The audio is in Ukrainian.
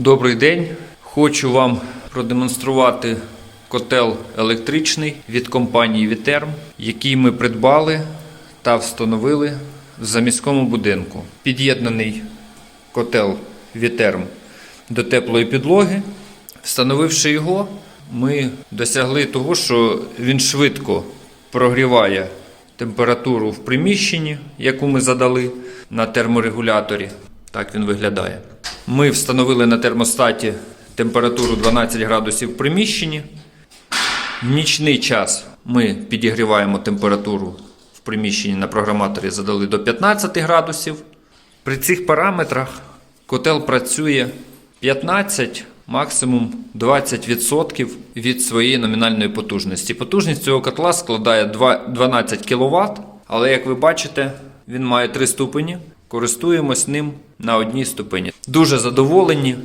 Добрий день. Хочу вам продемонструвати котел електричний від компанії Вітерм, який ми придбали та встановили в заміському будинку. Під'єднаний котел Вітерм до теплої підлоги. Встановивши його, ми досягли того, що він швидко прогріває температуру в приміщенні, яку ми задали на терморегуляторі. Так він виглядає. Ми встановили на термостаті температуру 12 градусів в приміщенні. В нічний час ми підігріваємо температуру в приміщенні на програматорі задали до 15 градусів. При цих параметрах котел працює 15, максимум 20% від своєї номінальної потужності. Потужність цього котла складає 12 кВт, але як ви бачите, він має 3 ступені. Користуємось ним на одній ступені. Дуже задоволені.